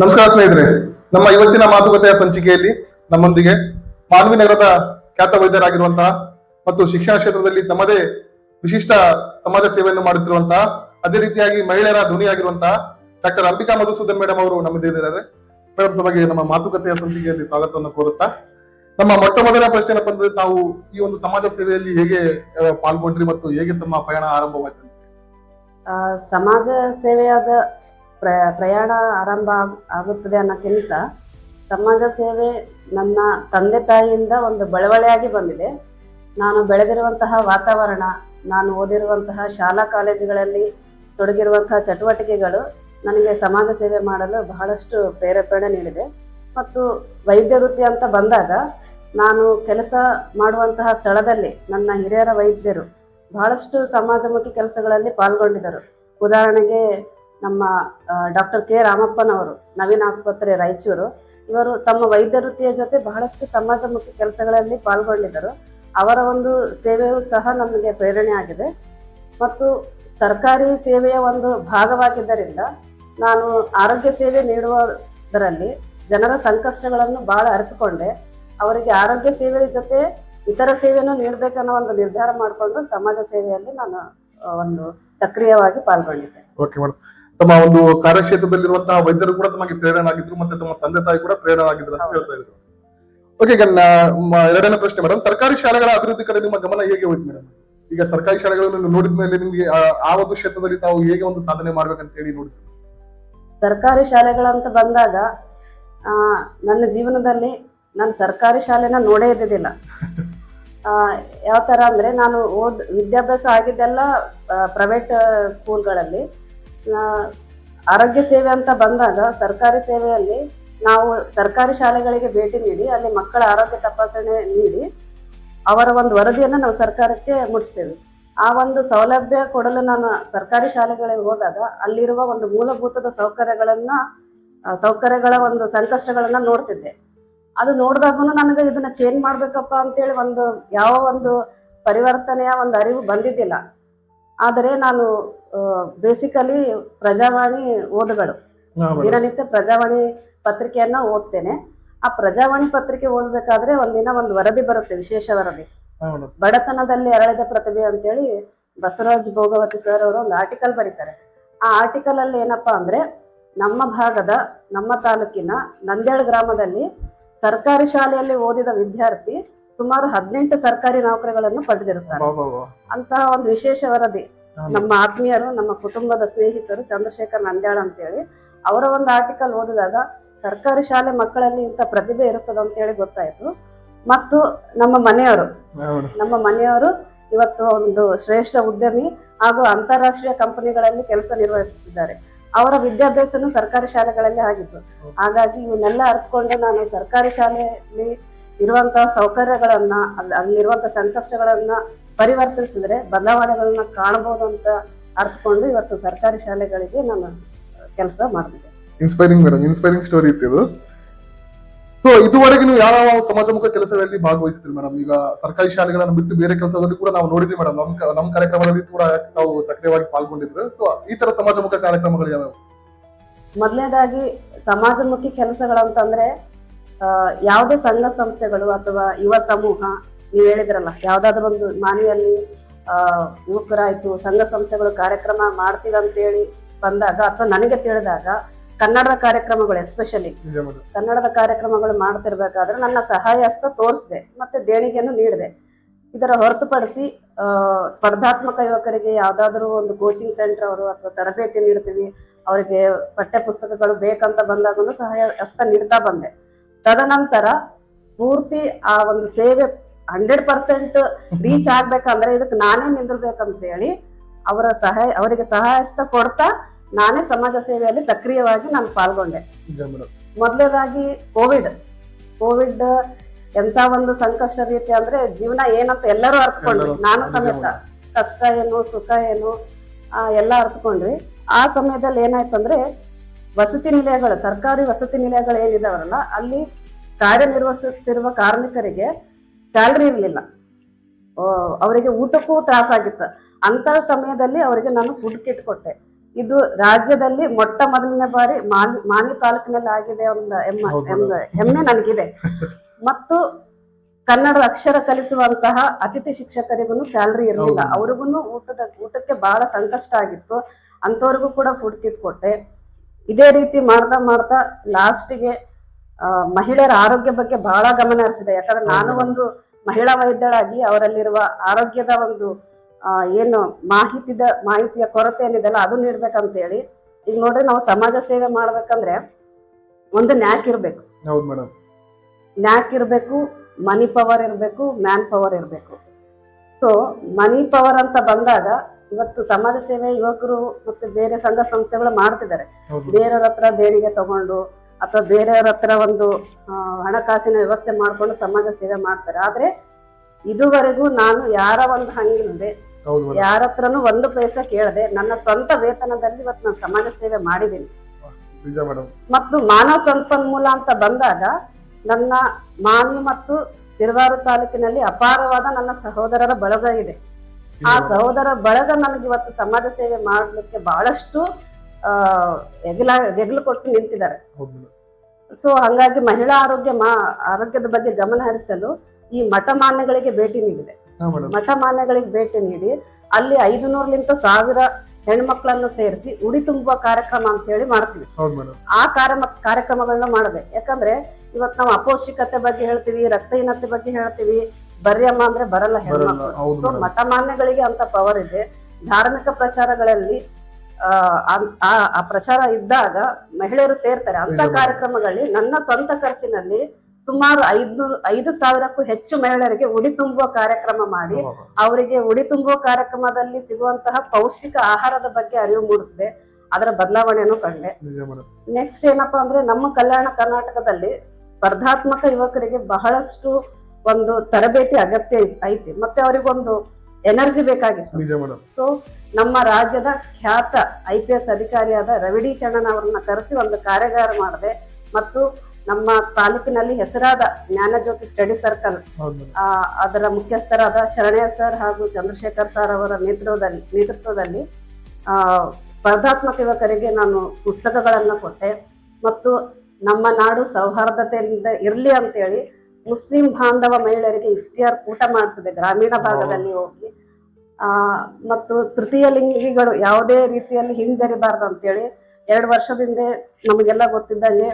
ನಮಸ್ಕಾರ ಸ್ನೇಹಿತರೆ. ನಮ್ಮ ಇವತ್ತಿನ ಮಾತುಕತೆಯ ಸಂಚಿಕೆಯಲ್ಲಿ ನಮ್ಮೊಂದಿಗೆ ಮಾನವಿ ನಗರದ ಖ್ಯಾತ ವೈದ್ಯರಾಗಿರುವಂತಹ ಮತ್ತು ಶಿಕ್ಷಣ ಕ್ಷೇತ್ರದಲ್ಲಿ ತಮ್ಮದೇ ವಿಶಿಷ್ಟ ಸಮಾಜ ಸೇವೆಯನ್ನು ಮಾಡುತ್ತಿರುವಂತಹ, ಅದೇ ರೀತಿಯಾಗಿ ಮಹಿಳೆಯರ ಧ್ವನಿಯಾಗಿರುವಂತಹ ಡಾಕ್ಟರ್ ಅಂಬಿಕಾ ಮಧುಸೂದನ್ ಮೇಡಮ್ ಅವರು ನಮ್ಮದಿದ್ದಾರೆ ಮೇಡಮ್ ತಮಗೆ ನಮ್ಮ ಮಾತುಕತೆಯ ಸಂಚಿಕೆಯಲ್ಲಿ ಸ್ವಾಗತವನ್ನು ಕೋರುತ್ತಾ, ನಮ್ಮ ಮೊಟ್ಟ ಮೊದಲ ಪ್ರಶ್ನೆ ಅಂದ್ರೆ ತಾವು ಈ ಒಂದು ಸಮಾಜ ಸೇವೆಯಲ್ಲಿ ಹೇಗೆ ಪಾಲ್ಗೊಂಡ್ರಿ ಮತ್ತು ಹೇಗೆ ತಮ್ಮ ಪಯಣ ಆರಂಭವಾಯ್ತು ಸಮಾಜ ಸೇವೆಯಾದ ಪ್ರ ಪ್ರಯಾಣ ಆರಂಭ ಆಗ್- ಆಗುತ್ತದೆ ಅನ್ನೋಕ್ಕಿಂತ ಸಮಾಜ ಸೇವೆ ನನ್ನ ತಂದೆ ತಾಯಿಯಿಂದ ಒಂದು ಬಳವಳೆಯಾಗಿ ಬಂದಿದೆ. ನಾನು ಬೆಳೆದಿರುವಂತಹ ವಾತಾವರಣ, ನಾನು ಓದಿರುವಂತಹ ಶಾಲಾ ಕಾಲೇಜುಗಳಲ್ಲಿ ತೊಡಗಿರುವಂತಹ ಚಟುವಟಿಕೆಗಳು ನನಗೆ ಸಮಾಜ ಸೇವೆ ಮಾಡಲು ಬಹಳಷ್ಟು ಪ್ರೇರೇಪಣೆ ನೀಡಿದೆ. ಮತ್ತು ವೈದ್ಯ ವೃತ್ತಿ ಅಂತ ಬಂದಾಗ ನಾನು ಕೆಲಸ ಮಾಡುವಂತಹ ಸ್ಥಳದಲ್ಲಿ ನನ್ನ ಹಿರಿಯರ ವೈದ್ಯರು ಬಹಳಷ್ಟು ಸಮಾಜಮುಖಿ ಕೆಲಸಗಳಲ್ಲಿ ಪಾಲ್ಗೊಂಡಿದ್ದರು. ಉದಾಹರಣೆಗೆ ನಮ್ಮ ಡಾಕ್ಟರ್ ಕೆ ರಾಮಪ್ಪನವರು, ನವೀನ್ ಆಸ್ಪತ್ರೆ ರಾಯಚೂರು, ಇವರು ತಮ್ಮ ವೈದ್ಯ ವೃತ್ತಿಯ ಜೊತೆ ಬಹಳಷ್ಟು ಸಮಾಜಮುಖಿ ಕೆಲಸಗಳಲ್ಲಿ ಪಾಲ್ಗೊಂಡಿದ್ದರು. ಅವರ ಒಂದು ಸೇವೆಯು ಸಹ ನಮಗೆ ಪ್ರೇರಣೆ ಆಗಿದೆ. ಮತ್ತು ಸರ್ಕಾರಿ ಸೇವೆಯ ಒಂದು ಭಾಗವಾಗಿದ್ದರಿಂದ ನಾನು ಆರೋಗ್ಯ ಸೇವೆ ನೀಡುವುದರಲ್ಲಿ ಜನರ ಸಂಕಷ್ಟಗಳನ್ನು ಬಹಳ ಅರಿತುಕೊಂಡೆ. ಅವರಿಗೆ ಆರೋಗ್ಯ ಸೇವೆ ಜೊತೆ ಇತರ ಸೇವೆಯನ್ನು ನೀಡಬೇಕನ್ನೋ ಒಂದು ನಿರ್ಧಾರ ಮಾಡಿಕೊಂಡು ಸಮಾಜ ಸೇವೆಯಲ್ಲಿ ನಾನು ಒಂದು ಸಕ್ರಿಯವಾಗಿ ಪಾಲ್ಗೊಂಡಿದ್ದೆ. ಓಕೆ ಮೇಡಮ್ ತಮ್ಮ ಒಂದು ಕಾರ್ಯಕ್ಷೇತ್ರದಲ್ಲಿರುವಂತಹ ವೈದ್ಯರು ಕೂಡ ತಮಗೆ ಪ್ರೇರಣೆ ಆಗಿದ್ರು ಮತ್ತೆ ತಮ್ಮ ತಂದೆ ತಾಯಿ ಕೂಡ ಪ್ರೇರಣೆ ಆಗಿದ್ರು ಅಂತ ಹೇಳ್ತಾ ಇದ್ರು. ಓಕೆ ಈಗ ಎರಡನೇ ಪ್ರಶ್ನೆ ಮೇಡಮ್ ಸರ್ಕಾರಿ ಶಾಲೆಗಳ ಅಭಿವೃದ್ಧಿ ಕಡೆ ನಿಮ್ಮ ಗಮನ ಹೇಗೆ ಹೋಯ್ತು ಮೇಡಮ್ ಈಗ ಸರ್ಕಾರಿ ಶಾಲೆಗಳನ್ನು ನೋಡಿದ ಮೇಲೆ ನಿಮ್ಗೆ ಆ- ಒಂದು ಕ್ಷೇತ್ರದಲ್ಲಿ ತಾವು ಹೇಗೆ ಒಂದು ಸಾಧನೆ ಮಾಡ್ಬೇಕಂತ ಹೇಳಿ ನೋಡಿದ್ರು? ಸರ್ಕಾರಿ ಶಾಲೆಗಳಂತ ಬಂದಾಗ ನನ್ನ ಜೀವನದಲ್ಲಿ ನಾನು ಸರ್ಕಾರಿ ಶಾಲೆನ ನೋಡೇ ಇದ್ದಿಲ್ಲ ಯಾವ ತರ ಅಂದ್ರೆ ನಾನು ಓದ್, ವಿದ್ಯಾಭ್ಯಾಸ ಆಗಿದ್ದೆಲ್ಲ ಪ್ರೈವೇಟ್ ಸ್ಕೂಲ್ಗಳಲ್ಲಿ ಆರೋಗ್ಯ ಸೇವೆ ಅಂತ ಬಂದಾಗ ಸರ್ಕಾರಿ ಸೇವೆಯಲ್ಲಿ ನಾವು ಸರ್ಕಾರಿ ಶಾಲೆಗಳಿಗೆ ಭೇಟಿ ನೀಡಿ, ಅಲ್ಲಿ ಮಕ್ಕಳ ಆರೋಗ್ಯ ತಪಾಸಣೆ ನೀಡಿ, ಅವರ ಒಂದು ವರದಿಯನ್ನು ನಾವು ಸರ್ಕಾರಕ್ಕೆ ಮುಟ್ಟಿಸ್ತೇವೆ. ಆ ಒಂದು ಸೌಲಭ್ಯ ಕೊಡಲು ನಾನು ಸರ್ಕಾರಿ ಶಾಲೆಗಳಿಗೆ ಹೋದಾಗ ಅಲ್ಲಿರುವ ಒಂದು ಮೂಲಭೂತದ ಸೌಕರ್ಯಗಳನ್ನು ಸೌಕರ್ಯಗಳ ಒಂದು ಸಂಕಷ್ಟಗಳನ್ನ ನೋಡ್ತಿದ್ದೆ. ಅದು ನೋಡಿದಾಗೂ ನನಗೆ ಇದನ್ನ ಚೇಂಜ್ ಮಾಡಬೇಕಪ್ಪ ಅಂತೇಳಿ ಒಂದು ಯಾವ ಒಂದು ಪರಿವರ್ತನೆಯ ಒಂದು ಅರಿವು ಬಂದಿದ್ದಿಲ್ಲ. ಆದರೆ ನಾನು ಬೇಸಿಕಲಿ ಪ್ರಜಾವಾಣಿ ಓದುಗಳು. ದಿನನಿತ್ಯ ಪ್ರಜಾವಾಣಿ ಪತ್ರಿಕೆಯನ್ನ ಓದ್ತೇನೆ. ಆ ಪ್ರಜಾವಾಣಿ ಪತ್ರಿಕೆ ಓದ್ಬೇಕಾದ್ರೆ ಒಂದಿನ ಒಂದು ವರದಿ ಬರುತ್ತೆ ವಿಶೇಷ ವರದಿ. ಬಡತನದಲ್ಲಿ ಅರಳಿದ ಪ್ರತಿಭೆ ಅಂತೇಳಿ ಬಸವರಾಜ್ ಭೋಗವತಿ ಸರ್ ಅವರು ಒಂದು ಆರ್ಟಿಕಲ್ ಬರೀತಾರೆ. ಆ ಆರ್ಟಿಕಲ್ ಅಲ್ಲಿ ಏನಪ್ಪಾ ಅಂದ್ರೆ ನಮ್ಮ ಭಾಗದ ನಮ್ಮ ತಾಲೂಕಿನ ನಂದ್ಯಾಳ್ ಗ್ರಾಮದಲ್ಲಿ ಸರ್ಕಾರಿ ಶಾಲೆಯಲ್ಲಿ ಓದಿದ ವಿದ್ಯಾರ್ಥಿ ಸುಮಾರು ಹದಿನೆಂಟು ಸರ್ಕಾರಿ ನೌಕರಿಗಳನ್ನು ಪಡೆದಿರುತ್ತಾರೆ. ಅಂತಹ ಒಂದು ವಿಶೇಷ ವರದಿ. ನಮ್ಮ ಆತ್ಮೀಯರು ನಮ್ಮ ಕುಟುಂಬದ ಸ್ನೇಹಿತರು ಚಂದ್ರಶೇಖರ್ ನಂದ್ಯಾಳ ಅಂತೇಳಿ ಅವರ ಒಂದು ಆರ್ಟಿಕಲ್ ಓದಿದಾಗ ಸರ್ಕಾರಿ ಶಾಲೆ ಮಕ್ಕಳಲ್ಲಿ ಇಂಥ ಪ್ರತಿಭೆ ಇರುತ್ತದೆ ಅಂತೇಳಿ ಗೊತ್ತಾಯ್ತು. ಮತ್ತು ನಮ್ಮ ಮನೆಯವರು ನಮ್ಮ ಮನೆಯವರು ಇವತ್ತು ಒಂದು ಶ್ರೇಷ್ಠ ಉದ್ಯಮಿ ಹಾಗೂ ಅಂತಾರಾಷ್ಟ್ರೀಯ ಕಂಪನಿಗಳಲ್ಲಿ ಕೆಲಸ ನಿರ್ವಹಿಸುತ್ತಿದ್ದಾರೆ. ಅವರ ವಿದ್ಯಾಭ್ಯಾಸನು ಸರ್ಕಾರಿ ಶಾಲೆಗಳಲ್ಲಿ ಆಗಿತ್ತು. ಹಾಗಾಗಿ ಇವನ್ನೆಲ್ಲ ಅರ್ಥಕೊಂಡು ನಾನು ಸರ್ಕಾರಿ ಶಾಲೆಯಲ್ಲಿ ಇರುವಂತಹ ಸೌಕರ್ಯಗಳನ್ನ ಅಲ್ಲಿರುವಂತ ಅಲ್ಲಿರುವಂತಹ ಸಂಕಷ್ಟಗಳನ್ನ ಪರಿವರ್ತಿಸಿದ್ರೆ ಬದಲಾವಣೆಗಳನ್ನ ಕಾಣಬಹುದು ಅಂತ ಅರ್ಥಕೊಂಡು ಇವತ್ತು ಸರ್ಕಾರಿ ಶಾಲೆಗಳಿಗೆ ನಾನು ಕೆಲಸ ಮಾಡ್ತಿದ್ದೆ. ಇನ್ಸ್ಪೈರಿಂಗ್ ಮೇಡಮ್ ಇನ್ಸ್ಪೈರಿಂಗ್ ಸ್ಟೋರಿ ಇತ್ತು ಇದು. ಸೊ ಇದುವರೆಗೆ ನೀವು ಯಾವ ಯಾವ ಸಮಾಜಮುಖ ಕೆಲಸಗಳಲ್ಲಿ ಭಾಗವಹಿಸಿದ್ರಿ ಮೇಡಮ್ ಈಗ ಸರ್ಕಾರಿ ಶಾಲೆಗಳನ್ನು ಬಿಟ್ಟು ಬೇರೆ ಕೆಲಸದಲ್ಲಿ ಕೂಡ ನಾವು ನೋಡಿದ್ವಿ ಮೇಡಮ್ ನಮ್ ನಮ್ಮ ಕಾರ್ಯಕ್ರಮದಲ್ಲಿ ಕೂಡ ತಾವು ಸಕ್ರಿಯವಾಗಿ ಪಾಲ್ಗೊಂಡಿದ್ರು. ಸೊ ಈ ತರ ಸಮಾಜಮುಖ ಕಾರ್ಯಕ್ರಮಗಳು ಯಾವ್ಯಾವ? ಮೊದಲನೇದಾಗಿ ಸಮಾಜಮುಖಿ ಕೆಲಸಗಳಂತಂದ್ರೆ ಅಂತಂದ್ರೆ ಯಾವುದೇ ಸಂಘ ಸಂಸ್ಥೆಗಳು ಅಥವಾ ಯುವ ಸಮೂಹ ನೀವು ಹೇಳಿದ್ರಲ್ಲ ಯಾವ್ದಾದ್ರು ಒಂದು ಮಾನಿಯಲ್ಲಿ ಯುವಕರಾಯ್ತು ಸಂಘ ಸಂಸ್ಥೆಗಳು ಕಾರ್ಯಕ್ರಮ ಮಾಡ್ತೀವಿ ಅಂತೇಳಿ ಬಂದಾಗ ಅಥವಾ ನನಗೆ ತಿಳಿದಾಗ ಕನ್ನಡದ ಕಾರ್ಯಕ್ರಮಗಳು ಎಸ್ಪೆಷಲಿ ಕನ್ನಡದ ಕಾರ್ಯಕ್ರಮಗಳು ಮಾಡ್ತಿರ್ಬೇಕಾದ್ರೆ ನನ್ನ ಸಹಾಯ ಹಸ್ತ ತೋರಿಸಿದೆ ಮತ್ತೆ ದೇಣಿಗೆಯನ್ನು ನೀಡಿದೆ. ಇದರ ಹೊರತುಪಡಿಸಿ ಆ, ಸ್ಪರ್ಧಾತ್ಮಕ ಯುವಕರಿಗೆ ಯಾವ್ದಾದ್ರು ಒಂದು ಕೋಚಿಂಗ್ ಸೆಂಟರ್ ಅವರು ಅಥವಾ ತರಬೇತಿ ನೀಡ್ತೀವಿ ಅವರಿಗೆ ಪಠ್ಯ ಪುಸ್ತಕಗಳು ಬೇಕಂತ ಬಂದಾಗೂ ಸಹಾಯ ಹಸ್ತ ನೀಡ್ತಾ ಬಂದೆ. ತದನಂತರ ಪೂರ್ತಿ ಆ ಒಂದು ಸೇವೆ ಹಂಡ್ರೆಡ್ ಪರ್ಸೆಂಟ್ ರೀಚ್ ಆಗ್ಬೇಕಂದ್ರೆ ಇದಕ್ಕೆ ನಾನೇ ನಿಂದಿರ್ಬೇಕಂತ ಹೇಳಿ ಅವರ ಸಹಾಯ ಅವರಿಗೆ ಸಹಾಯ ಕೊಡ್ತಾ ನಾನೇ ಸಮಾಜ ಸೇವೆಯಲ್ಲಿ ಸಕ್ರಿಯವಾಗಿ ನಾನು ಪಾಲ್ಗೊಂಡೆ. ಮೊದಲನೇದಾಗಿ ಕೋವಿಡ್. ಕೋವಿಡ್ ಎಂತ ಒಂದು ಸಂಕಷ್ಟ ರೀತಿ ಅಂದ್ರೆ ಜೀವನ ಏನಂತ ಎಲ್ಲರೂ ಅರ್ಥಕೊಂಡ್ವಿ ನಾನು ಸಮೇತ ಕಷ್ಟ ಏನು ಸುಖ ಏನು ಆ, ಎಲ್ಲ ಅರ್ಥಕೊಂಡ್ವಿ ಆ ಸಮಯದಲ್ಲಿ ಏನಾಯ್ತಂದ್ರೆ ವಸತಿ ನಿಲಯಗಳು ಸರ್ಕಾರಿ ವಸತಿ ನಿಲಯಗಳು ಏನಿದಾವಲ್ಲ ಅಲ್ಲಿ ಕಾರ್ಯನಿರ್ವಹಿಸುತ್ತಿರುವ ಕಾರ್ಮಿಕರಿಗೆ ಸ್ಯಾಲ್ರಿ ಇರಲಿಲ್ಲ. ಅವರಿಗೆ ಊಟಕ್ಕೂ ತ್ರಾಸಾಗಿತ್ತು ಅಂತ ಸಮಯದಲ್ಲಿ ಅವರಿಗೆ ನಾನು ಫುಡ್ ಕಿಟ್ ಕೊಟ್ಟೆ. ಇದು ರಾಜ್ಯದಲ್ಲಿ ಮೊಟ್ಟ ಮೊದಲನೇ ಬಾರಿ ಮಾನ್ ಮಾನಿ ತಾಲೂಕಿನಲ್ಲಿ ಆಗಿದೆ ಒಂದು ಹೆಮ್ಮ ಹೆಮ್ಮೆ ನನಗಿದೆ. ಮತ್ತು ಕನ್ನಡ ಅಕ್ಷರ ಕಲಿಸುವಂತಹ ಅತಿಥಿ ಶಿಕ್ಷಕರಿಗೂ ಸ್ಯಾಲ್ರಿ ಇರಲಿಲ್ಲ. ಅವ್ರಿಗೂ ಊಟದ ಊಟಕ್ಕೆ ಬಹಳ ಸಂಕಷ್ಟ ಆಗಿತ್ತು. ಅಂಥವ್ರಿಗೂ ಕೂಡ ಫುಡ್ ಕಿಟ್ ಕೊಟ್ಟೆ. ಇದೇ ರೀತಿ ಮಾಡ್ತಾ ಮಾಡ್ತಾ ಲಾಸ್ಟಿಗೆ ಮಹಿಳೆಯರ ಆರೋಗ್ಯ ಬಗ್ಗೆ ಬಹಳ ಗಮನ ಹರಿಸಿದೆ. ಯಾಕಂದ್ರೆ ನಾನು ಒಂದು ಮಹಿಳಾ ವೈದ್ಯರಾಗಿ ಅವರಲ್ಲಿರುವ ಆರೋಗ್ಯದ ಒಂದು ಏನು ಮಾಹಿತಿದ ಮಾಹಿತಿಯ ಕೊರತೆ ಏನಿದೆಲ್ಲ ಅದು ನೀಡ್ಬೇಕಂತ ಹೇಳಿ ಈಗ ನೋಡ್ರಿ ನಾವು ಸಮಾಜ ಸೇವೆ ಮಾಡ್ಬೇಕಂದ್ರೆ ಒಂದು ನ್ಯಾಕ್ ಇರ್ಬೇಕು. ನ್ಯಾಕ್ ಇರಬೇಕು ಮನಿ ಪವರ್ ಇರಬೇಕು ಮ್ಯಾನ್ ಪವರ್ ಇರಬೇಕು. ಸೊ ಮನಿ ಪವರ್ ಅಂತ ಬಂದಾಗ ಇವತ್ತು ಸಮಾಜ ಸೇವೆ ಯುವಕರು ಮತ್ತು ಬೇರೆ ಸಂಘ ಸಂಸ್ಥೆಗಳು ಮಾಡ್ತಿದ್ದಾರೆ. ಬೇರೆಯವ್ರ ಹತ್ರ ದೇಣಿಗೆ ತಗೊಂಡು ಅಥವಾ ಬೇರೆಯವ್ರ ಹತ್ರ ಒಂದು ಹಣಕಾಸಿನ ವ್ಯವಸ್ಥೆ ಮಾಡ್ಕೊಂಡು ಸಮಾಜ ಸೇವೆ ಮಾಡ್ತಾರೆ. ಆದ್ರೆ ಇದುವರೆಗೂ ನಾನು ಯಾರ ಒಂದು ಹಂಗಿಲ್ಲದೆ ಯಾರ ಹತ್ರನೂ ಒಂದು ಪೈಸೆ ಕೇಳದೆ. ನನ್ನ ಸ್ವಂತ ವೇತನದಲ್ಲಿ ಇವತ್ತು ನಾನು ಸಮಾಜ ಸೇವೆ ಮಾಡಿದ್ದೀನಿ. ಮತ್ತು ಮಾನವ ಸಂಪನ್ಮೂಲ ಅಂತ ಬಂದಾಗ ನನ್ನ ಮಾನಿ ಮತ್ತು ತಿರುವಾರು ತಾಲೂಕಿನಲ್ಲಿ ಅಪಾರವಾದ ನನ್ನ ಸಹೋದರರ ಬಳಗ ಇದೆ. ಆ ಸಹೋದರ ಬಳಗ ನನಗೆ ಇವತ್ತು ಸಮಾಜ ಸೇವೆ ಮಾಡಲಿಕ್ಕೆ ಬಹಳಷ್ಟು ಎಗಲ ಎಗಲು ಕೊಟ್ಟು ನಿಂತಿದ್ದಾರೆ. ಸೊ ಹಂಗಾಗಿ ಮಹಿಳಾ ಆರೋಗ್ಯ ಮಾ ಆರೋಗ್ಯದ ಬಗ್ಗೆ ಗಮನ ಹರಿಸಲು ಈ ಮಠ ಮಾನ್ಯಗಳಿಗೆ ಭೇಟಿ ನೀಡಿದೆ. ಮಠ ಮಾನ್ಯಗಳಿಗೆ ಭೇಟಿ ನೀಡಿ ಅಲ್ಲಿ ಐದು ನೂರ್ಲಿಂತ ಸಾವಿರ ಹೆಣ್ಮಕ್ಳನ್ನು ಸೇರಿಸಿ ಉಡಿ ತುಂಬುವ ಕಾರ್ಯಕ್ರಮ ಅಂತ ಹೇಳಿ ಮಾಡ್ತೀವಿ. ಆ ಕಾರ್ಯ ಕಾರ್ಯಕ್ರಮಗಳನ್ನ ಮಾಡಿದೆ. ಯಾಕಂದ್ರೆ ಇವತ್ ನಾವು ಅಪೌಷ್ಟಿಕತೆ ಬಗ್ಗೆ ಹೇಳ್ತೀವಿ ರಕ್ತಹೀನತೆ ಬಗ್ಗೆ ಹೇಳ್ತೀವಿ. ಬರ್ಯಮ್ಮ ಅಂದ್ರೆ ಬರಲ್ಲ ಹೆಣ್ಮಕ್ಳು. ಸೊ ಮಠ ಮಾನ್ಯಗಳಿಗೆ ಅಂತ ಪವರ್ ಇದೆ. ಧಾರ್ಮಿಕ ಪ್ರಚಾರಗಳಲ್ಲಿ ಆ, ಆ- ಪ್ರಚಾರ ಇದ್ದಾಗ ಮಹಿಳೆಯರು ಸೇರ್ತಾರೆ. ಅಂತ ಕಾರ್ಯಕ್ರಮಗಳಲ್ಲಿ ನನ್ನ ಸ್ವಂತ ಖರ್ಚಿನಲ್ಲಿ ಸುಮಾರು ಐದು ಐದು ಸಾವಿರಕ್ಕೂ ಹೆಚ್ಚು ಮಹಿಳೆಯರಿಗೆ ಉಡಿ ತುಂಬುವ ಕಾರ್ಯಕ್ರಮ ಮಾಡಿ ಅವರಿಗೆ ಉಡಿ ತುಂಬುವ ಕಾರ್ಯಕ್ರಮದಲ್ಲಿ ಸಿಗುವಂತಹ ಪೌಷ್ಟಿಕ ಆಹಾರದ ಬಗ್ಗೆ ಅರಿವು ಮೂಡಿಸಿದೆ. ಅದರ ಬದಲಾವಣೆಯನ್ನು ಕಂಡೆ. ನೆಕ್ಸ್ಟ್ ಏನಪ್ಪಾ ಅಂದ್ರೆ ನಮ್ಮ ಕಲ್ಯಾಣ ಕರ್ನಾಟಕದಲ್ಲಿ ಸ್ಪರ್ಧಾತ್ಮಕ ಯುವಕರಿಗೆ ಬಹಳಷ್ಟು ಒಂದು ತರಬೇತಿ ಅಗತ್ಯ ಐತಿ. ಮತ್ತೆ ಅವರಿಗೊಂದು ಎನರ್ಜಿ ಬೇಕಾಗಿತ್ತು. ಸೊ ನಮ್ಮ ರಾಜ್ಯದ ಖ್ಯಾತ ಐ ಪಿ ಎಸ್ ಅಧಿಕಾರಿಯಾದ ರವಿಡಿ ಚಣ್ಣನ್ ಅವರನ್ನ ಕರೆಸಿ ಒಂದು ಕಾರ್ಯಾಗಾರ ಮಾಡಿದೆ. ಮತ್ತು ನಮ್ಮ ತಾಲೂಕಿನಲ್ಲಿ ಹೆಸರಾದ ಜ್ಞಾನಜ್ಯೋತಿ ಸ್ಟಡಿ ಸರ್ಕಲ್ ಅದರ ಮುಖ್ಯಸ್ಥರಾದ ಶರಣ್ಯ ಸರ್ ಹಾಗೂ ಚಂದ್ರಶೇಖರ್ ಸರ್ ಅವರ ನೇತೃತ್ವದಲ್ಲಿ ನೇತೃತ್ವದಲ್ಲಿ ಆ, ಸ್ಪರ್ಧಾತ್ಮಕ ಯುವಕರಿಗೆ ನಾನು ಪುಸ್ತಕಗಳನ್ನು ಕೊಟ್ಟೆ. ಮತ್ತು ನಮ್ಮ ನಾಡು ಸೌಹಾರ್ದತೆಯಿಂದ ಇರಲಿ ಅಂತೇಳಿ ಮುಸ್ಲಿಂ ಬಾಂಧವ ಮಹಿಳೆಯರಿಗೆ ಇಫ್ತಿಯಾರ್ ಊಟ ಮಾಡಿಸಿದೆ ಗ್ರಾಮೀಣ ಭಾಗದಲ್ಲಿ ಹೋಗಿ ಮತ್ತು ತೃತೀಯ ಲಿಂಗಿಗಳು ಯಾವುದೇ ರೀತಿಯಲ್ಲಿ ಹಿಂಜರಿಬಾರ್ದು ಅಂತೇಳಿ ಎರಡು ವರ್ಷದಿಂದ ನಮಗೆಲ್ಲ ಗೊತ್ತಿದ್ದಂಗೆ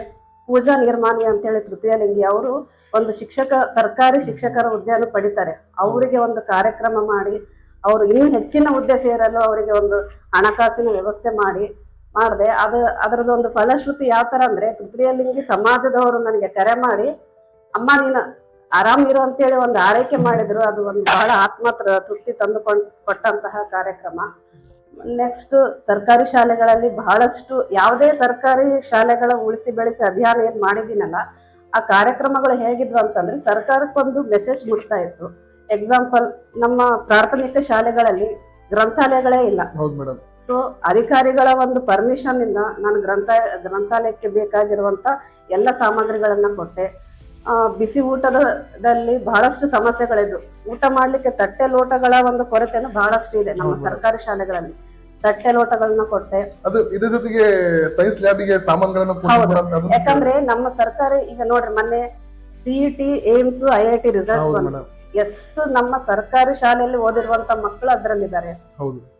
ಪೂಜಾ ನಿರ್ಮಾಣಿ ಅಂತೇಳಿ ತೃತೀಯ ಲಿಂಗಿ ಅವರು ಒಂದು ಶಿಕ್ಷಕ ಸರ್ಕಾರಿ ಶಿಕ್ಷಕರ ಹುದ್ದೆಯನ್ನು ಪಡಿತಾರೆ. ಅವರಿಗೆ ಒಂದು ಕಾರ್ಯಕ್ರಮ ಮಾಡಿ ಅವರು ಇನ್ನೂ ಹೆಚ್ಚಿನ ಹುದ್ದೆ ಸೇರಲು ಅವರಿಗೆ ಒಂದು ಹಣಕಾಸಿನ ವ್ಯವಸ್ಥೆ ಮಾಡಿ ಮಾಡಿದೆ. ಅದು ಅದರದ್ದು ಒಂದು ಫಲಶ್ರುತಿ ಯಾವ ಥರ ಅಂದರೆ ತೃತೀಯ ಲಿಂಗಿ ಸಮಾಜದವರು ನನಗೆ ಕರೆ ಮಾಡಿ ಅಮ್ಮ ನೀನು ಆರಾಮಿರು ಅಂತೇಳಿ ಒಂದು ಆರೈಕೆ ಮಾಡಿದ್ರು. ಅದು ಒಂದು ಬಹಳ ಆತ್ಮ ತೃಪ್ತಿ ತಂದುಕೊಂಡು ಕೊಟ್ಟಂತಹ ಕಾರ್ಯಕ್ರಮ. ನೆಕ್ಸ್ಟ್ ಸರ್ಕಾರಿ ಶಾಲೆಗಳಲ್ಲಿ ಬಹಳಷ್ಟು ಯಾವುದೇ ಸರ್ಕಾರಿ ಶಾಲೆಗಳ ಉಳಿಸಿ ಬೆಳೆಸಿ ಅಭಿಯಾನ ಏನ್ ಮಾಡಿದ್ದೀನಲ್ಲ ಆ ಕಾರ್ಯಕ್ರಮಗಳು ಹೇಗಿದ್ವು ಅಂತಂದ್ರೆ ಸರ್ಕಾರಕ್ಕೊಂದು ಮೆಸೇಜ್ ಮುಟ್ತಾ ಇತ್ತು. ಎಕ್ಸಾಂಪಲ್ ನಮ್ಮ ಪ್ರಾಥಮಿಕ ಶಾಲೆಗಳಲ್ಲಿ ಗ್ರಂಥಾಲಯಗಳೇ ಇಲ್ಲ. ಸೊ ಅಧಿಕಾರಿಗಳ ಒಂದು ಪರ್ಮಿಷನ್ ಇಂದ ನಾನು ಗ್ರಂಥ ಗ್ರಂಥಾಲಯಕ್ಕೆ ಬೇಕಾಗಿರುವಂತ ಎಲ್ಲ ಸಾಮಗ್ರಿಗಳನ್ನ ಕೊಟ್ಟೆ. ಬಿಸಿ ಊಟದಲ್ಲಿ ಬಹಳಷ್ಟು ಸಮಸ್ಯೆಗಳಿದ್ವು. ಊಟ ಮಾಡ್ಲಿಕ್ಕೆ ತಟ್ಟೆ ಲೋಟಗಳ ಒಂದು ಕೊರತೆನು ಬಹಳಷ್ಟು ಇದೆ ನಮ್ಮ ಸರ್ಕಾರಿ ಶಾಲೆಗಳಲ್ಲಿ. ತಟ್ಟೆ ಲೋಟಗಳನ್ನ ಕೊಟ್ಟೆ. ಅದು ಇದ್ರ ಜೊತೆಗೆ ಸೈನ್ಸ್ ಲ್ಯಾಬಿಗೆ ಸಾಮಾನುಗಳನ್ನ ಯಾಕಂದ್ರೆ ನಮ್ಮ ಸರ್ಕಾರಿ ಈಗ ನೋಡ್ರಿ ಮೊನ್ನೆ CET AIIMS I I T results ಹೌದು ಎಷ್ಟು ನಮ್ಮ ಸರ್ಕಾರಿ ಶಾಲೆಯಲ್ಲಿ ಓದಿರುವಂತ ಮಕ್ಕಳು ಅದರಲ್ಲಿದ್ದಾರೆ.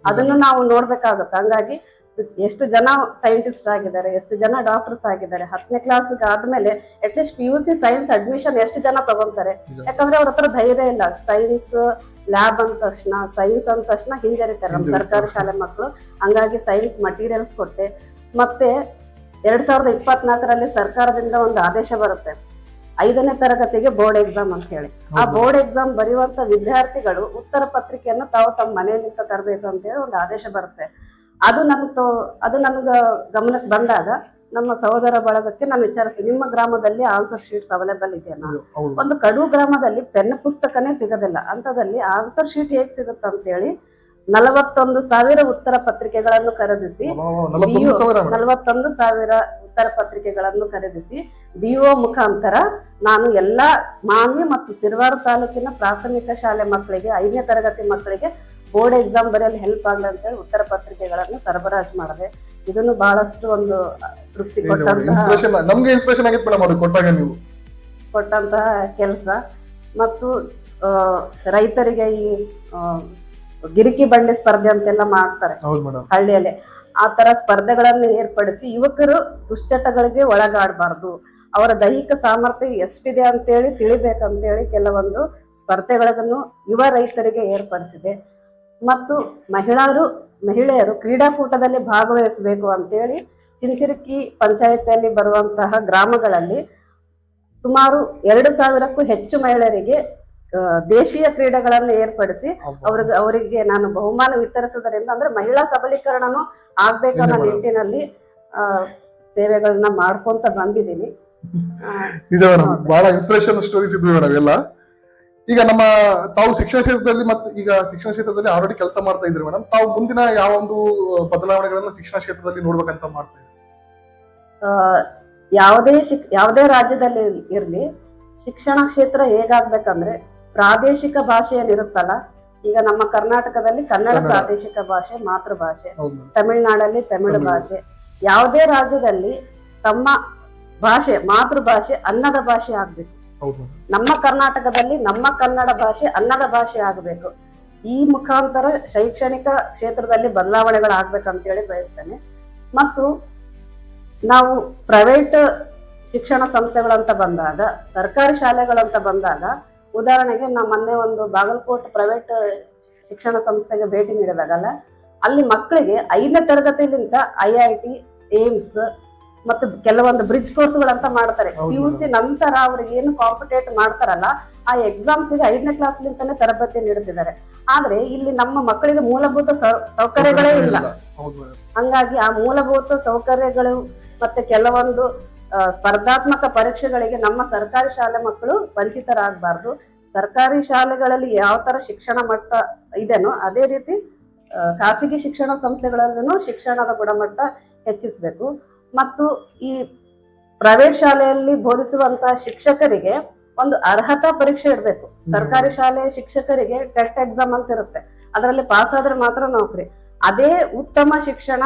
ಅದನ್ನು ನಾವು ನೋಡ್ಬೇಕಾಗುತ್ತೆ. ಹಂಗಾಗಿ ಎಷ್ಟು ಜನ ಸೈಂಟಿಸ್ಟ್ ಆಗಿದ್ದಾರೆ ಎಷ್ಟು ಜನ ಡಾಕ್ಟರ್ಸ್ ಆಗಿದ್ದಾರೆ ಹತ್ತನೇ ಕ್ಲಾಸ್ ಆದ್ಮೇಲೆ at least P U C science admission ಎಷ್ಟು ಜನ ತಗೊಂತಾರೆ. ಯಾಕಂದ್ರೆ ಅವ್ರ ಹತ್ರ ಧೈರ್ಯ ಇಲ್ಲ. ಸೈನ್ಸ್ ಲ್ಯಾಬ್ ಅಂದ ತಕ್ಷಣ ಸೈನ್ಸ್ ಅಂದ ತಕ್ಷಣ ಹಿಂಜರಿತಾರೆ ನಮ್ಮ ಸರ್ಕಾರಿ ಶಾಲೆ ಮಕ್ಕಳು ಹಂಗಾಗಿ ಸೈನ್ಸ್ ಮಟೀರಿಯಲ್ಸ್ ಕೊಟ್ಟೆ. ಮತ್ತೆ ಎರಡ್ ಸಾವಿರದ ಇಪ್ಪತ್ನಾಲ್ಕರಲ್ಲಿ ಸರ್ಕಾರದಿಂದ ಒಂದು ಆದೇಶ ಬರುತ್ತೆ. ಐದನೇ ತರಗತಿಗೆ ಬೋರ್ಡ್ ಎಕ್ಸಾಮ್ ಅಂತ ಹೇಳಿ. ಆ ಬೋರ್ಡ್ ಎಕ್ಸಾಮ್ ಬರೆಯುವಂತ ವಿದ್ಯಾರ್ಥಿಗಳು ಉತ್ತರ ಪತ್ರಿಕೆಯನ್ನು ತಾವು ತಮ್ಮ ಮನೆಯಲ್ಲಿಂದ ತರಬೇಕು ಅಂತ ಹೇಳಿ ಒಂದು ಆದೇಶ ಬರುತ್ತೆ. ಅದು ನನ್ಗೆ ಅದು ನಮ್ಗೆ ಗಮನಕ್ಕೆ ಬಂದಾಗ ನಮ್ಮ ಸಹೋದರ ಬಳಗಕ್ಕೆ ನಾನು ವಿಚಾರಿಸ್ತೀನಿ. ನಿಮ್ಮ ಗ್ರಾಮದಲ್ಲಿ ಆನ್ಸರ್ ಶೀಟ್ಸ್ ಅವೈಲೇಬಲ್ ಇದೆಯಾ ನಾನು ಒಂದು ಕಡು ಗ್ರಾಮದಲ್ಲಿ ಪೆನ್ ಪುಸ್ತಕನೇ ಸಿಗೋದಿಲ್ಲ. ಅಂತದಲ್ಲಿ ಆನ್ಸರ್ ಶೀಟ್ ಹೇಗೆ ಸಿಗುತ್ತೆ ಅಂತ ಹೇಳಿ ನಲವತ್ತೊಂದು ಸಾವಿರ ಉತ್ತರ ಪತ್ರಿಕೆಗಳನ್ನು ಖರೀದಿಸಿ ನಲವತ್ತೊಂದು ಸಾವಿರ ಮೇಡಮ್ ನಲವತ್ತೊಂದು ಸಾವಿರ ಉತ್ತರ ಪತ್ರಿಕೆಗಳನ್ನು ಖರೀದಿಸಿ ಬಿಒ ಮುಖಾಂತರ ನಾನು ಎಲ್ಲಾ ಮಾನ್ವಿ ಮತ್ತು ಸಿರ್ವಾರು ತಾಲೂಕಿನ ಪ್ರಾಥಮಿಕ ಶಾಲೆ ಮಕ್ಕಳಿಗೆ ಐದನೇ ತರಗತಿ ಮಕ್ಕಳಿಗೆ ಬೋರ್ಡ್ ಎಕ್ಸಾಮ್ ಬರೆಯಲು ಹೆಲ್ಪ್ ಆಗಲಿ ಅಂತೇಳಿ ಉತ್ತರ ಪತ್ರಿಕೆಗಳನ್ನು ಸರಬರಾಜು ಮಾಡಿದೆ. ಇದನ್ನು ಬಹಳಷ್ಟು ಒಂದು ತೃಪ್ತಿ ಕೊಟ್ಟಂತಹ ಇನ್ಸ್ಪಿರೇಷನ್ ನಮ್ಗೆ ಇನ್ಸ್ಪಿರೇಷನ್ ಆಗಿತ್ತು ಮೇಡಮ್ ಕೊಟ್ಟಾಗ ನೀವು. ಕೊಟ್ಟಂತಹ ಕೆಲಸ. ಮತ್ತು ರೈತರಿಗೆ ಈ ಗಿರಿಕಿ ಬಂಡೆ ಸ್ಪರ್ಧೆ ಅಂತೆಲ್ಲ ಮಾಡ್ತಾರೆ. ಹಳ್ಳಿಯಲ್ಲಿ. ಆ ತರ ಸ್ಪರ್ಧೆಗಳನ್ನು ಏರ್ಪಡಿಸಿ ಯುವಕರು ದುಶ್ಚಟಗಳಿಗೆ ಒಳಗಾಡಬಾರ್ದು. ಅವರ ದೈಹಿಕ ಸಾಮರ್ಥ್ಯ ಎಷ್ಟಿದೆ ಅಂತೇಳಿ ತಿಳಿಬೇಕಂತೇಳಿ ಕೆಲವೊಂದು ಸ್ಪರ್ಧೆಗಳನ್ನು ಯುವ ರೈತರಿಗೆ ಏರ್ಪಡಿಸಿದೆ. ಮತ್ತು ಮಹಿಳಾರು ಮಹಿಳೆಯರು ಕ್ರೀಡಾಕೂಟದಲ್ಲಿ ಭಾಗವಹಿಸಬೇಕು ಅಂತೇಳಿ ಚಿಂಚಿರುಕಿ ಪಂಚಾಯತಿಯಲ್ಲಿ ಬರುವಂತಹ ಗ್ರಾಮಗಳಲ್ಲಿ ಸುಮಾರು ಎರಡು ಸಾವಿರಕ್ಕೂ ಹೆಚ್ಚು ಮಹಿಳೆಯರಿಗೆ ದೇಶೀಯ ಕ್ರೀಡೆಗಳನ್ನು ಏರ್ಪಡಿಸಿ ಅವ್ರಿಗೆ ಅವರಿಗೆ ನಾನು ಬಹುಮಾನ ವಿತರಿಸುವುದರಿಂದ ಅಂದ್ರೆ ಮಹಿಳಾ ಸಬಲೀಕರಣನೂ ಆಗ್ಬೇಕನ್ನೋ ನಿಟ್ಟಿನಲ್ಲಿ ಆ, ಸೇವೆಗಳನ್ನ ಮಾಡ್ಕೊಂತ ಬಂದಿದ್ದೀನಿ. ಹೌದು. ಬಹಳ ಇನ್ಸ್ಪಿರೇಷನ್ ಸ್ಟೋರೀಸ್ ಇದ್ವಿ ಮೇಡಮ್ ಎಲ್ಲ. ಈಗ ನಮ್ಮ ತಾವು ಶಿಕ್ಷಣ ಕ್ಷೇತ್ರದಲ್ಲಿ ಮತ್ತೆ ಈಗ ಶಿಕ್ಷಣ ಕ್ಷೇತ್ರದಲ್ಲಿ ಆಲ್ರೆಡಿ ಕೆಲಸ ಮಾಡ್ತಾ ಇದ್ರಿ ಮೇಡಮ್ ತಾವು ಮುಂದಿನ ಯಾವ ಒಂದು ಬದಲಾವಣೆಗಳನ್ನ ಶಿಕ್ಷಣ ಕ್ಷೇತ್ರದಲ್ಲಿ ನೋಡ್ಬೇಕಂತ ಮಾಡ್ತಾ ಇದ್ರಿ ಆ, ಯಾವುದೇ ಶಿಕ್ ಯಾವುದೇ ರಾಜ್ಯದಲ್ಲಿ ಇರಲಿ ಶಿಕ್ಷಣ ಕ್ಷೇತ್ರ ಹೇಗಾಗ್ಬೇಕಂದ್ರೆ ಪ್ರಾದೇಶಿಕ ಭಾಷೆ ಏನಿರುತ್ತಲ್ಲ ಈಗ ನಮ್ಮ ಕರ್ನಾಟಕದಲ್ಲಿ ಕನ್ನಡ. ಪ್ರಾದೇಶಿಕ ಭಾಷೆ ಮಾತೃಭಾಷೆ ತಮಿಳುನಾಡಲ್ಲಿ ತಮಿಳು. ಭಾಷೆ ಯಾವುದೇ ರಾಜ್ಯದಲ್ಲಿ ತಮ್ಮ ಭಾಷೆ ಮಾತೃಭಾಷೆ ಅನ್ನದ ಭಾಷೆ ಆಗ್ಬೇಕು. ನಮ್ಮ ಕರ್ನಾಟಕದಲ್ಲಿ ನಮ್ಮ ಕನ್ನಡ ಭಾಷೆ ಅನ್ನದ ಭಾಷೆ ಆಗಬೇಕು. ಈ ಮುಖಾಂತರ ಶೈಕ್ಷಣಿಕ ಕ್ಷೇತ್ರದಲ್ಲಿ ಬದಲಾವಣೆಗಳಾಗ್ಬೇಕಂತೇಳಿ ಬಯಸ್ತೇನೆ. ಮತ್ತು ನಾವು ಪ್ರೈವೇಟ್ ಶಿಕ್ಷಣ ಸಂಸ್ಥೆಗಳಂತ ಬಂದಾಗ, ಸರ್ಕಾರಿ ಶಾಲೆಗಳಂತ ಬಂದಾಗ, ಉದಾಹರಣೆಗೆ ನಾ ಮೊನ್ನೆ ಒಂದು ಬಾಗಲಕೋಟ್ ಪ್ರೈವೇಟ್ ಶಿಕ್ಷಣ ಸಂಸ್ಥೆಗೆ ಭೇಟಿ ನೀಡಿದಾಗಲ್ಲ, ಅಲ್ಲಿ ಮಕ್ಕಳಿಗೆ ಐದನೇ ತರಗತಿಲಿಂದ ಐ ಐ ಟಿ, ಏಮ್ಸ್ ಮತ್ತು ಕೆಲವೊಂದು ಬ್ರಿಡ್ಜ್ ಕೋರ್ಸ್ಗಳಂತ ಮಾಡ್ತಾರೆ. ಪಿ ಯು ಸಿ ನಂತರ ಅವ್ರಿಗೆ ಏನು ಕಾಂಪಿಟೇಟ್ ಮಾಡ್ತಾರಲ್ಲ ಆ ಎಕ್ಸಾಮ್ಸ್ಗೆ ಐದನೇ ಕ್ಲಾಸ್ಲಿಂತಾನೆ ತರಬೇತಿ ನೀಡುತ್ತಿದ್ದಾರೆ ಆದ್ರೆ ಇಲ್ಲಿ ನಮ್ಮ ಮಕ್ಕಳಿಗೆ ಮೂಲಭೂತ ಸೌಕರ್ಯಗಳೇ ಇಲ್ಲ. ಹಂಗಾಗಿ ಆ ಮೂಲಭೂತ ಸೌಕರ್ಯಗಳು ಮತ್ತೆ ಕೆಲವೊಂದು ಸ್ಪರ್ಧಾತ್ಮಕ ಪರೀಕ್ಷೆಗಳಿಗೆ ನಮ್ಮ ಸರ್ಕಾರಿ ಶಾಲೆ ಮಕ್ಕಳು ವಂಚಿತರಾಗಬಾರ್ದು ಸರ್ಕಾರಿ ಶಾಲೆಗಳಲ್ಲಿ ಯಾವ ತರ ಶಿಕ್ಷಣ ಮಟ್ಟ ಇದೆನೋ ಅದೇ ರೀತಿ ಖಾಸಗಿ ಶಿಕ್ಷಣ ಸಂಸ್ಥೆಗಳಲ್ಲೂ ಶಿಕ್ಷಣದ ಗುಣಮಟ್ಟ ಹೆಚ್ಚಿಸಬೇಕು. ಮತ್ತು ಈ ಪ್ರೈವೇಟ್ ಶಾಲೆಯಲ್ಲಿ ಬೋಧಿಸುವಂತಹ ಶಿಕ್ಷಕರಿಗೆ ಒಂದು ಅರ್ಹತಾ ಪರೀಕ್ಷೆ ಇಡಬೇಕು. ಸರ್ಕಾರಿ ಶಾಲೆಯ ಶಿಕ್ಷಕರಿಗೆ ಟೆಸ್ಟ್ ಎಕ್ಸಾಮ್ ಅಂತ ಇರುತ್ತೆ. ಅದರಲ್ಲಿ ಪಾಸ್ ಆದ್ರೆ ಮಾತ್ರ ನೌಕರಿ. ಅದೇ ಉತ್ತಮ ಶಿಕ್ಷಣ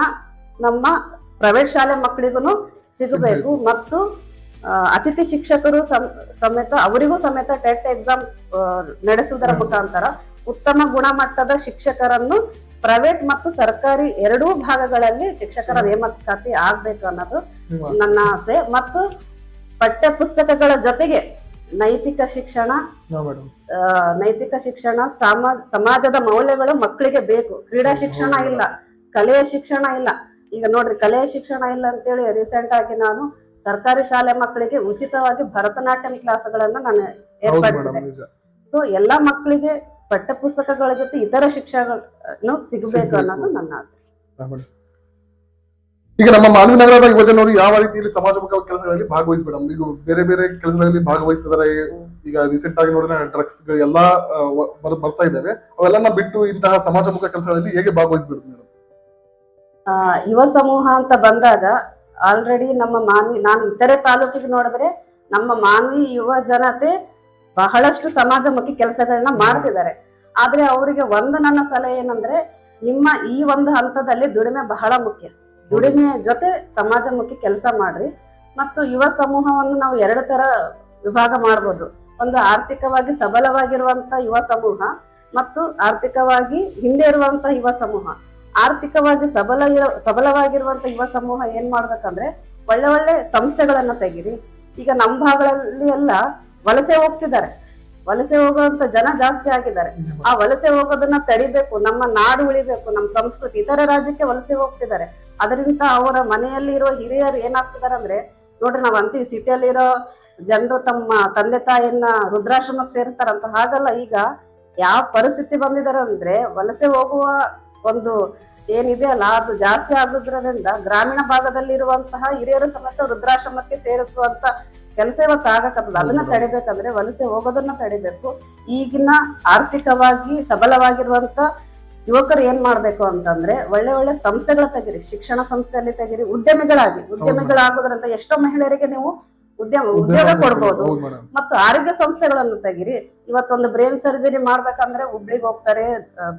ನಮ್ಮ ಪ್ರೈವೇಟ್ ಶಾಲೆ ಮಕ್ಕಳಿಗೂ ಸಿಗಬೇಕು. ಮತ್ತು ಅತಿಥಿ ಶಿಕ್ಷಕರು ಸಮೇತ ಅವರಿಗೂ ಸಮೇತ ಟೆಟ್ ಎಕ್ಸಾಮ್ ನಡೆಸುವುದರ ಮುಖಾಂತರ ಉತ್ತಮ ಗುಣಮಟ್ಟದ ಶಿಕ್ಷಕರನ್ನು ಪ್ರೈವೇಟ್ ಮತ್ತು ಸರ್ಕಾರಿ ಎರಡೂ ಭಾಗಗಳಲ್ಲಿ ಶಿಕ್ಷಕರ ನೇಮಕಾತಿ ಆಗ್ಬೇಕು ಅನ್ನೋದು. ನನ್ನ ಆಸೆ. ಮತ್ತು ಪಠ್ಯ ಪುಸ್ತಕಗಳ ಜೊತೆಗೆ ನೈತಿಕ ಶಿಕ್ಷಣ ನೈತಿಕ ಶಿಕ್ಷಣ ಸಮಾಜದ ಮೌಲ್ಯಗಳು ಮಕ್ಕಳಿಗೆ ಬೇಕು. ಕ್ರೀಡಾ ಶಿಕ್ಷಣ ಇಲ್ಲ ಕಲೆಯ ಶಿಕ್ಷಣ ಇಲ್ಲ. ಈಗ ನೋಡ್ರಿ ಕಲೆಯ ಶಿಕ್ಷಣ ಇಲ್ಲ ಅಂತೇಳಿ ರೀಸೆಂಟ್ ಆಗಿ ನಾನು ಸರ್ಕಾರಿ ಶಾಲೆ ಮಕ್ಕಳಿಗೆ ಉಚಿತವಾಗಿ ಭರತನಾಟ್ಯಂ ಕ್ಲಾಸ್ಗಳನ್ನ ನಾನು ಏರ್ಪಡಿಸಿದೆ. ಸೊ ಎಲ್ಲಾ ಮಕ್ಕಳಿಗೆ ಪಠ್ಯ ಪುಸ್ತಕಗಳ ಜೊತೆ ಇತರ ಶಿಕ್ಷಣ ಸಿಗಬೇಕು ಅನ್ನೋದು ನನ್ನ ಆಸೆ. ಈಗ ನಮ್ಮ ಮಾನವ ನಗರದ ಯುವಜನರು ಯಾವ ರೀತಿಯಲ್ಲಿ ಸಮಾಜಮುಖ ಕೆಲಸಗಳಲ್ಲಿ ಭಾಗವಹಿಸಿ ಮೇಡಮ್ ಈಗ ಬೇರೆ ಬೇರೆ ಕೆಲಸಗಳಲ್ಲಿ ಭಾಗವಹಿಸ್ತಿದ್ದಾರೆ ಈಗ ರೀಸೆಂಟ್ ಆಗಿ ನೋಡಿದ್ರೆ ಡ್ರಗ್ಸ್ ಎಲ್ಲಾ ಬರ್ತಾ ಇದ್ದಾವೆ. ಅವೆಲ್ಲನ ಬಿಟ್ಟು ಇಂತಹ ಸಮಾಜಮುಖ ಕೆಲಸಗಳಲ್ಲಿ ಹೇಗೆ ಭಾಗವಹಿಸ್ಬಿಡುದು ಮೇಡಮ್ ಯುವ ಸಮೂಹ ಅಂತ ಬಂದಾಗ ಆಲ್ರೆಡಿ ನಮ್ಮ ಮಾನ್ವಿ ನಾನು ಇತರೆ ತಾಲೂಕಿಗೆ ನೋಡಿದ್ರೆ ನಮ್ಮ ಮಾನ್ವಿ ಯುವ ಜನತೆ ಬಹಳಷ್ಟು ಸಮಾಜಮುಖಿ ಕೆಲಸಗಳನ್ನ ಮಾಡ್ತಿದ್ದಾರೆ. ಆದ್ರೆ ಅವರಿಗೆ ಒಂದು ನನ್ನ ಸಲಹೆ ಏನಂದ್ರೆ, ನಿಮ್ಮ ಈ ಒಂದು ಹಂತದಲ್ಲಿ ದುಡಿಮೆ ಬಹಳ ಮುಖ್ಯ. ದುಡಿಮೆ ಜೊತೆ ಸಮಾಜಮುಖಿ ಕೆಲಸ ಮಾಡ್ರಿ. ಮತ್ತು ಯುವ ಸಮೂಹವನ್ನು ನಾವು ಎರಡು ತರ ವಿಭಾಗ ಮಾಡ್ಬೋದು. ಒಂದು ಆರ್ಥಿಕವಾಗಿ ಸಬಲವಾಗಿರುವಂತ ಯುವ ಸಮೂಹ ಮತ್ತು ಆರ್ಥಿಕವಾಗಿ ಹಿಂದೆ ಇರುವಂತ ಯುವ ಸಮೂಹ. ಆರ್ಥಿಕವಾಗಿ ಸಬಲ ಸಬಲವಾಗಿರುವಂತ ಯುವ ಸಮೂಹ ಏನ್ ಮಾಡ್ಬೇಕಂದ್ರೆ, ಒಳ್ಳೆ ಒಳ್ಳೆ ಸಂಸ್ಥೆಗಳನ್ನ ತೆಗೀರಿ. ಈಗ ನಮ್ಮ ಭಾಗಗಳಲ್ಲಿ ಎಲ್ಲ ವಲಸೆ ಹೋಗ್ತಿದ್ದಾರೆ. ವಲಸೆ ಹೋಗುವಂತ ಜನ ಜಾಸ್ತಿ ಆಗಿದ್ದಾರೆ. ಆ ವಲಸೆ ಹೋಗೋದನ್ನ ತಡಿಬೇಕು, ನಮ್ಮ ನಾಡು ಉಳಿಬೇಕು, ನಮ್ಮ ಸಂಸ್ಕೃತಿ, ಇತರ ರಾಜ್ಯಕ್ಕೆ ವಲಸೆ ಹೋಗ್ತಿದ್ದಾರೆ. ಅದರಿಂದ ಅವರ ಮನೆಯಲ್ಲಿ ಇರುವ ಹಿರಿಯರು ಏನಾಗ್ತಿದ್ದಾರೆ ಅಂದ್ರೆ, ನೋಡ್ರಿ ನಾವ್ ಅಂತೀವಿ ಸಿಟಿಯಲ್ಲಿರೋ ಜನರು ತಮ್ಮ ತಂದೆ ತಾಯಿಯನ್ನ ರುದ್ರಾಶ್ರಮಕ್ಕೆ ಸೇರ್ತಾರಂತ ಹಾಗಲ್ಲ. ಈಗ ಯಾವ ಪರಿಸ್ಥಿತಿ ಬಂದಿದ್ದಾರೆ ಅಂದ್ರೆ, ವಲಸೆ ಹೋಗುವ ಒಂದು ಏನಿದೆ ಅಲ್ಲ, ಅದು ಜಾಸ್ತಿ ಆಗುದ್ರಿಂದ ಗ್ರಾಮೀಣ ಭಾಗದಲ್ಲಿ ಇರುವಂತಹ ಹಿರಿಯರು ಸಮೇತ ವೃದ್ಧಾಶ್ರಮಕ್ಕೆ ಸೇರಿಸುವಂತ ಕೆಲಸ ಇವತ್ತು ಆಗಕ್ಕಲ್ಲ ಅದನ್ನ ತಡಿಬೇಕಂದ್ರೆ ವಲಸೆ ಹೋಗೋದನ್ನ ತಡಿಬೇಕು. ಈಗಿನ ಆರ್ಥಿಕವಾಗಿ ಸಬಲವಾಗಿರುವಂತ ಯುವಕರು ಏನ್ ಮಾಡ್ಬೇಕು ಅಂತಂದ್ರೆ ಒಳ್ಳೆ ಒಳ್ಳೆ ಸಂಸ್ಥೆಗಳ ತೆಗಿರಿ. ಶಿಕ್ಷಣ ಸಂಸ್ಥೆಯಲ್ಲಿ ತೆಗಿರಿ. ಉದ್ಯಮಿಗಳಾಗಿ. ಉದ್ಯಮಿಗಳಾಗೋದ್ರಿಂದ ಎಷ್ಟೋ ಮಹಿಳೆಯರಿಗೆ ನೀವು ಉದ್ಯಮ ಉದ್ಯೋಗ ಕೊಡ್ಬೋದು. ಮತ್ತು ಆರೋಗ್ಯ ಸಂಸ್ಥೆಗಳನ್ನು ತೆಗಿರಿ. ಇವತ್ತೊಂದು ಬ್ರೈನ್ ಸರ್ಜರಿ ಮಾಡ್ಬೇಕಂದ್ರೆ ಹುಬ್ಳಿಗೆ ಹೋಗ್ತಾರೆ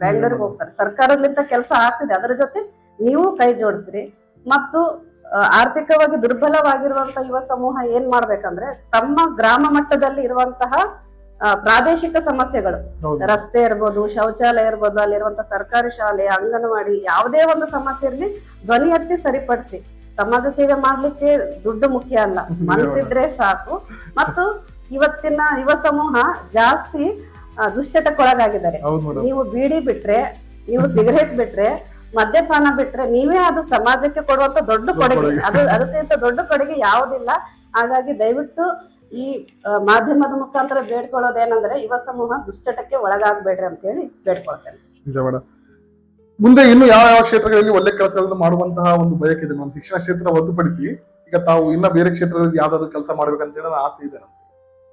ಬ್ಯಾಂಗ್ಳೂರ್ಗೆ ಹೋಗ್ತಾರೆ. ಸರ್ಕಾರದಿಂದ ಕೆಲಸ ಆಗ್ತಿದೆ. ಅದರ ಜೊತೆ ನೀವು ಕೈ ಜೋಡಿಸ್ರಿ. ಮತ್ತು ಆರ್ಥಿಕವಾಗಿ ದುರ್ಬಲವಾಗಿರುವಂತ ಯುವ ಸಮೂಹ ಏನ್ ಮಾಡ್ಬೇಕಂದ್ರೆ ತಮ್ಮ ಗ್ರಾಮ ಮಟ್ಟದಲ್ಲಿ ಇರುವಂತಹ ಪ್ರಾದೇಶಿಕ ಸಮಸ್ಯೆಗಳು. ರಸ್ತೆ ಇರ್ಬೋದು ಶೌಚಾಲಯ ಇರ್ಬೋದು ಅಲ್ಲಿರುವಂತ ಸರ್ಕಾರಿ ಶಾಲೆ ಅಂಗನವಾಡಿ ಯಾವುದೇ ಒಂದು ಸಮಸ್ಯೆ ಇರಲಿ ಧ್ವನಿ ಎತ್ತಿ ಸರಿಪಡಿಸಿ. ಸಮಾಜ ಸೇವೆ ಮಾಡ್ಲಿಕ್ಕೆ ದುಡ್ಡು ಮುಖ್ಯ ಅಲ್ಲ. ಮನಸ್ಸಿದ್ರೆ ಸಾಕು. ಮತ್ತು ಇವತ್ತಿನ ಯುವ ಸಮೂಹ ಜಾಸ್ತಿ ದುಶ್ಚಟಕ್ಕೊಳಗಾಗಿದ್ದಾರೆ. ನೀವು ಬೀಡಿ ಬಿಟ್ರೆ ನೀವು ಸಿಗರೇಟ್ ಬಿಟ್ರೆ ಮದ್ಯಪಾನ ಬಿಟ್ರೆ ನೀವೇ ಅದು ಸಮಾಜಕ್ಕೆ ಕೊಡುವಂತ ದೊಡ್ಡ ಕೊಡುಗೆ. ಅದು ಅದಕ್ಕಿಂತ ದೊಡ್ಡ ಕೊಡುಗೆ ಯಾವುದಿಲ್ಲ. ಹಾಗಾಗಿ ದಯವಿಟ್ಟು ಈ ಮಾಧ್ಯಮದ ಮುಖಾಂತರ ಬೇಡ್ಕೊಳ್ಳೋದೇನಂದ್ರೆ ಯುವ ಸಮೂಹ ದುಶ್ಚಟಕ್ಕೆ ಒಳಗಾಗಬೇಡ್ರಿ ಅಂತ ಹೇಳಿ ಬೇಡ್ಕೊಳ್ತೇನೆ. ನಿಜ ಮೇಡಮ್ ಮುಂದೆ ಇನ್ನು ಯಾವ ಯಾವ ಕ್ಷೇತ್ರಗಳಲ್ಲಿ ಒಳ್ಳೆ ಕೆಲಸಗಳನ್ನು ಮಾಡುವಂತಹ ಒಂದು ಬಯಕೆ ಇದೆ ನಮ್ಮ ಶಿಕ್ಷಣ ಕ್ಷೇತ್ರ ಹೊರತುಪಡಿಸಿ ಈಗ ತಾವು ಇನ್ನ ಬೇರೆ ಕ್ಷೇತ್ರದಲ್ಲಿ ಯಾವ್ದಾದ್ರು ಕೆಲಸ ಮಾಡ್ಬೇಕಂತ ಹೇಳಿ ಆಸೆ ಇದೆ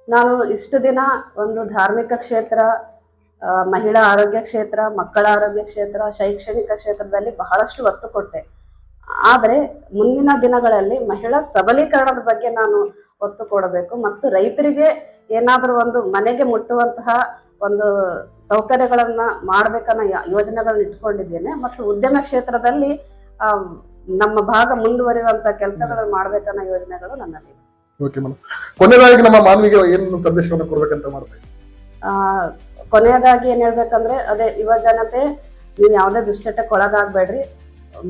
ನಾನು ಇಷ್ಟು ದಿನ ಒಂದು ಧಾರ್ಮಿಕ ಕ್ಷೇತ್ರ ಮಹಿಳಾ ಆರೋಗ್ಯ ಕ್ಷೇತ್ರ ಮಕ್ಕಳ ಆರೋಗ್ಯ ಕ್ಷೇತ್ರ ಶೈಕ್ಷಣಿಕ ಕ್ಷೇತ್ರದಲ್ಲಿ ಬಹಳಷ್ಟು ಒತ್ತು ಕೊಟ್ಟೆ. ಆದರೆ ಮುಂದಿನ ದಿನಗಳಲ್ಲಿ ಮಹಿಳಾ ಸಬಲೀಕರಣದ ಬಗ್ಗೆ ನಾನು ಒತ್ತು ಕೊಡಬೇಕು. ಮತ್ತು ರೈತರಿಗೆ ಏನಾದರೂ ಒಂದು ಮನೆಗೆ ಮುಟ್ಟುವಂತಹ ಒಂದು ಸೌಕರ್ಯಗಳನ್ನ ಮಾಡ್ಬೇಕನ್ನ ಯೋಜನೆಗಳನ್ನ ಇಟ್ಕೊಂಡಿದ್ದೇನೆ. ಮತ್ತು ಉದ್ಯಮ ಕ್ಷೇತ್ರದಲ್ಲಿ ನಮ್ಮ ಭಾಗ ಮುಂದುವರಿಯುವಂತ ಕೆಲಸಗಳನ್ನು ಮಾಡ್ಬೇಕನ್ನೋ ಯೋಜನೆಗಳು ನನ್ನಲ್ಲಿ ಕೊನೆಯದಾಗಿ ನಮ್ಮ ಮಾನವಿಗೆ ಏನು ಸಂದೇಶವನ್ನು ಕೊಡ್ಬೇಕಂತ ಮಾಡ್ತೇವೆ ಆ ಕೊನೆಯದಾಗಿ ಏನ್ ಹೇಳ್ಬೇಕಂದ್ರೆ, ಅದೇ ಯುವ ಜನತೆ, ನೀವು ಯಾವುದೇ ದುಶ್ಚಟಕ್ಕೆ ಒಳಗಾಗ್ಬೇಡ್ರಿ.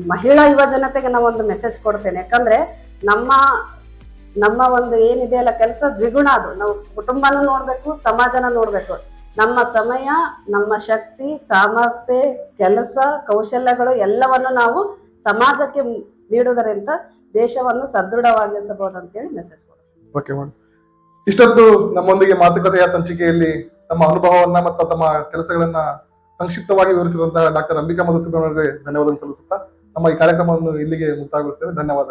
ಮಹಿಳಾ ಯುವ ಜನತೆಗೆ ಒಂದು ಮೆಸೇಜ್ ಕೊಡ್ತೇನೆ. ಯಾಕಂದ್ರೆ, ನಮ್ಮ ನಮ್ಮ ಒಂದು ಏನಿದೆ ಅಲ್ಲ ಕೆಲಸ ದ್ವಿಗುಣ ಅದು. ನಾವು ಕುಟುಂಬನ ನೋಡ್ಬೇಕು, ಸಮಾಜನ ನೋಡ್ಬೇಕು. ನಮ್ಮ ಸಮಯ, ನಮ್ಮ ಶಕ್ತಿ, ಸಾಮರ್ಥ್ಯ, ಕೆಲಸ, ಕೌಶಲ್ಯಗಳು ಎಲ್ಲವನ್ನು ನಾವು ಸಮಾಜಕ್ಕೆ ನೀಡುವುದರಿಂದ ದೇಶವನ್ನು ಸದೃಢವಾಗಿಸಬಹುದು ಅಂತೇಳಿ ಮೆಸೇಜ್ ಕೊಡ್ತೀನಿ ಓಕೆ ಇಷ್ಟೊತ್ತು ನಮ್ಮೊಂದಿಗೆ ಮಾತುಕತೆಯ ಸಂಚಿಕೆಯಲ್ಲಿ ತಮ್ಮ ಅನುಭವವನ್ನ ಮತ್ತು ತಮ್ಮ ಕೆಲಸಗಳನ್ನ ಸಂಕ್ಷಿಪ್ತವಾಗಿ ವಿವರಿಸಿರುವಂತಹ ಡಾಕ್ಟರ್ ಅಂಬಿಕಾ ಮಧುಸೂದನ್ ಅವರಿಗೆ ಧನ್ಯವಾದ ಸಲ್ಲಿಸುತ್ತಾ ನಮ್ಮ ಈ ಕಾರ್ಯಕ್ರಮವನ್ನು ಇಲ್ಲಿಗೆ ಮುಕ್ತಾಯಗೊಳಿಸ್ತೇವೆ. ಧನ್ಯವಾದ